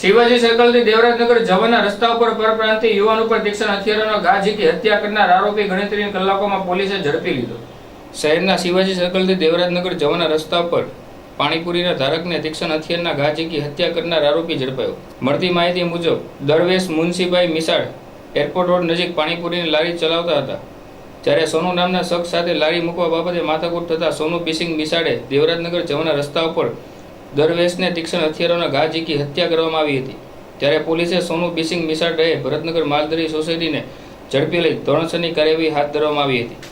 શિવાજી સર્કલથી દેવરાજનગર જવાના રસ્તા ઉપર પરપ્રાંતિ યુવાન ઉપર દીક્ષણ હથિયારોનો ઘા ઝીકી હત્યા કરનાર આરોપી ગણતરીની કલાકોમાં પોલીસે ઝડપી લીધો. શહેરના શિવાજી સર્કલથી દેવરાજનગર જવાના રસ્તા પર પાણીપુરીના ધારકને દીક્ષણ હથિયારના ઘા ઝીકી હત્યા કરનાર આરોપી ઝડપાયો. મળતી માહિતી મુજબ, દરવેશ મુનસીભાઈ મિસાળ એરપોર્ટ રોડ નજીક પાણીપુરીની લારી ચલાવતા હતા. જ્યારે સોનુ નામના શખ્સ સાથે લારી મૂકવા બાબતે માથાકૂટ થતાં સોનુ પીસિંગ મિસાળે દેવરાજનગર જવાના રસ્તા ઉપર દરવેશને તીક્ષ્ણ હથિયારોના ઘા ઝીકી હત્યા કરવામાં આવી હતી. ત્યારે પોલીસે સોનુ બિસિંગ મિસાડ રહે ભરતનગર માલદરી સોસાયટીને ઝડપી લઈ ધોરણસરની કાર્યવાહી હાથ ધરવામાં આવી હતી.